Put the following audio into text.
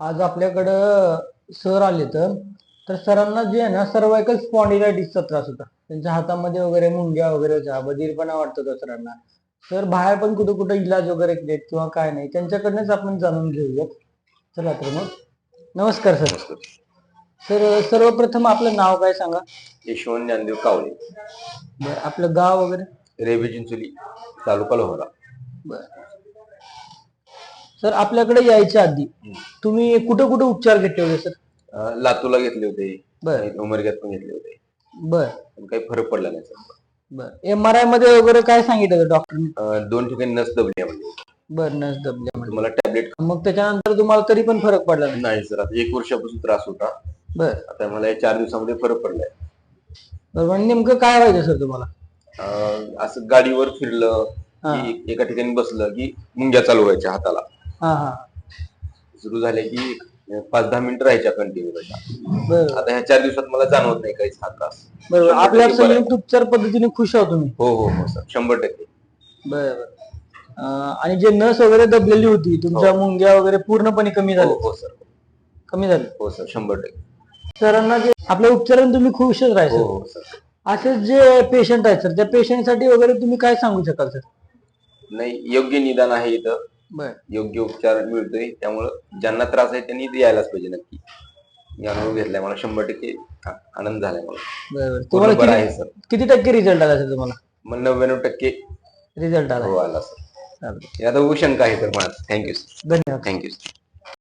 आज आपल्याकडं सर आले तर तर सरांना जे आहे ना सर्वायकल स्पॉन्डिलायटिसचा त्रास होता. त्यांच्या हातामध्ये वगैरे मुंग्या वगैरे होत्या बधीरपणा वाटत होता सरांना. सर बाहेर पण कुठं कुठं इलाज वगैरे केलेत किंवा काय नाही त्यांच्याकडनंच आपण जाणून घेऊयात. चला तर मग. नमस्कार सर. सर सर्वप्रथम आपलं नाव काय सांगा? यशवंत ज्ञानदेव कावळे. बरं आपलं गाव वगैरे? रेल्वे चिंचोली तालुका लोहारा. बरं. सर आपल्याकडे यायच्या आधी तुम्ही कुठं कुठं उपचार घेतले होते सर? अं, लातूरला घेतले होते. बर. आणि उमरग्यात पण घेतले होते. बर. पण काही फरक पडला नाही सर. बर. एम आर आयमध्ये वगैरे काय सांगितलं डॉक्टरने अं, दोन ठिकाणी नस दबली आहे म्हणजे बर नस दबल्यामध्ये तुम्हाला टॅबलेट मग त्याच्यानंतर तुम्हाला तरी पण फरक पडला नाही? नाही सर. आता एक वर्षापासून त्रास होता. बर. आता मला या चार दिवसामध्ये फरक पडलाय. बरं आणि नेमकं काय व्हायचं सर तुम्हाला? अं, असं गाडीवर फिरलं की एका ठिकाणी बसलं की मुंग्या चालू व्हायच्या हाताला. हा हा. सुरू झाल्या की पाच दहा मिनिटं राहायच्या कंटिन्यू त्याच्या आता ह्या चार दिवसात मला जाणवत नाही काहीच हा त्रास बरोबर. आपल्या. संयुक्त उपचार पद्धतीने खुश आहोत तुम्ही. हो हो हो सर. शंभर टक्के. बर आणि जे नस वगैरे दबलेली होती तुमच्या मुंग्या वगैरे पूर्णपणे कमी हो झाल्या? हो सर. कमी झाले हो सर. शंभर टक्के. सरांना जे आपल्या उपचाराने तुम्ही खुशच हो राहायचं. हो सर. असे जे पेशंट आहेत सर त्या पेशंटसाठी वगैरे तुम्ही काय सांगू शकाल सर? नाही योग्य निदान आहे इथं. बर. योग्य उपचार मिळतोय. त्यामुळं ज्यांना त्रास आहे त्यांनी इथे यायलाच पाहिजे नक्की. मी अनुभव घेतलाय मला. शंभर टक्के आ- आनंद झालाय मला. बर पूर्ण तुम्हाला आहे किती सर. किती टक्के रिझल्ट आला सर तुम्हाला? मला नव्याण्णव टक्के रिझल्ट आला. हो आला सर. चालतंय. यात शंका आहे तर मला थँक्यू सर धन्यवाद. Thank you sir